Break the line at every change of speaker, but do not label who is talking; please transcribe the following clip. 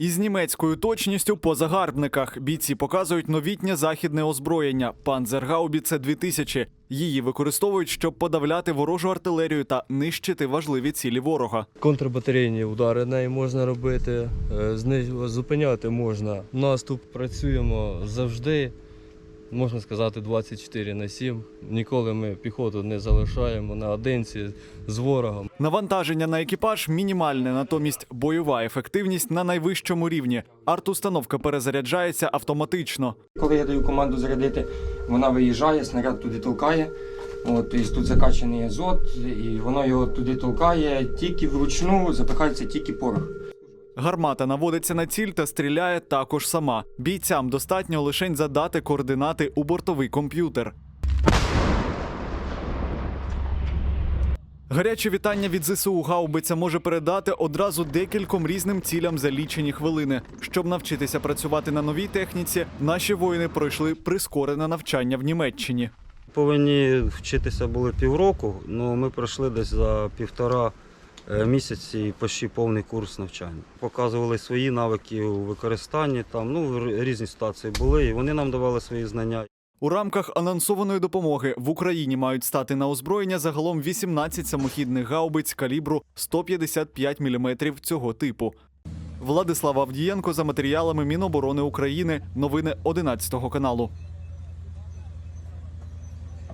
Із німецькою точністю по загарбниках бійці показують новітнє західне озброєння Панзергаубіце 2000 Її використовують, щоб подавляти ворожу артилерію та нищити важливі цілі ворога.
Контрбатарейні удари нею можна робити, е, зупиняти можна. Наступ працюємо завжди, можна сказати, 24 на 7. Ніколи ми піхоту не залишаємо наодинці з ворогом.
Навантаження на екіпаж мінімальне, натомість бойова ефективність на найвищому рівні. Артустановка перезаряджається автоматично.
Коли я даю команду зарядити, вона виїжджає, снаряд туди толкає. От, тобто тут закачаний азот, і воно його туди толкає тільки вручну, запихається тільки порох.
Гармата наводиться на ціль та стріляє також сама. Бійцям достатньо лише задати координати у бортовий комп'ютер. Гаряче вітання від ЗСУ гаубиця може передати одразу декільком різним цілям за лічені хвилини. Щоб навчитися працювати на новій техніці, наші воїни пройшли прискорене навчання в Німеччині.
Повинні вчитися були півроку, але ми пройшли десь за півтора місяці і почти повний курс навчання. Показували свої навики у використанні, там ну різні ситуації були, і вони нам давали свої знання.
У рамках анонсованої допомоги в Україні мають стати на озброєння загалом 18 самохідних гаубиць калібру 155 мм цього типу. Владислав Авдієнко за матеріалами Міноборони України. Новини 11 каналу.